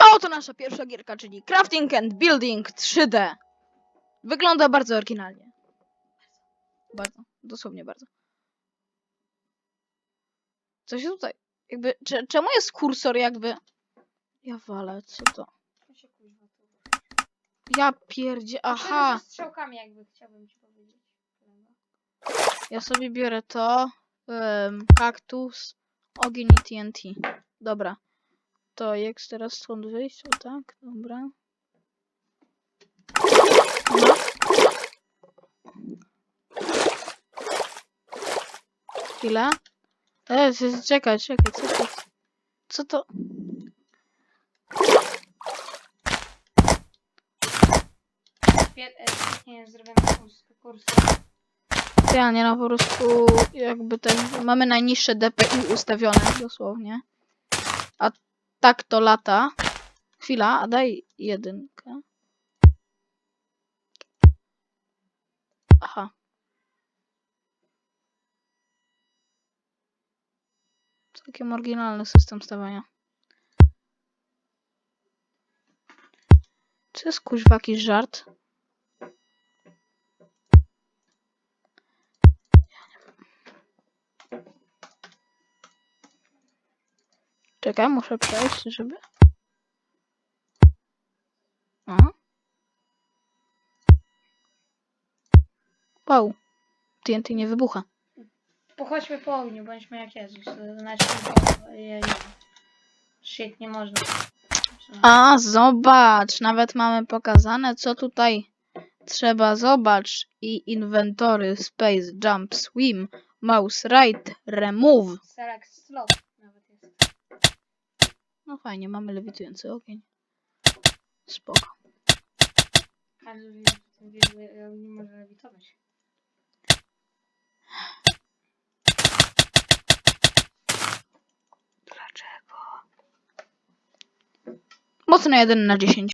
A oto nasza pierwsza gierka, czyli Crafting and Building 3D. Wygląda bardzo oryginalnie. Bardzo, dosłownie bardzo. Co się tutaj... Jakby, cze- czemu jest kursor jakby... Ja walę, co to? Ja pierdzie... Aha. Strzałkami jakby chciałbym ci powiedzieć. Ja sobie biorę to. Um, kaktus, ogień i TNT. Dobra. To jak teraz stąd wyjść? O tak, dobra. No. Chwilę. E, czekaj, czekaj, co to? Co to? Pier- e, nie zrobiłem kurs. kurs. Ja nie no, po prostu jakby te, mamy najniższe DPI ustawione dosłownie. A tak to lata. Chwila, a daj jedynkę. Aha. Całkiem oryginalny system stawiania. Czy jest kuźwa jakiś żart? Czekaj, muszę przejść, żeby... O. Wow. TNT nie wybucha. Pochodźmy po ogniu, bądźmy jak Jezus. Znaczy. Shit, nie można. A, zobacz, nawet mamy pokazane, co tutaj trzeba. Zobacz. I inwentory, space, jump, swim, mouse, right, remove. Select slot. No fajnie, mamy lewitujący ogień. Spoko. Ale w tym wiedzy nie może lewitować. Mocno 1 na 10.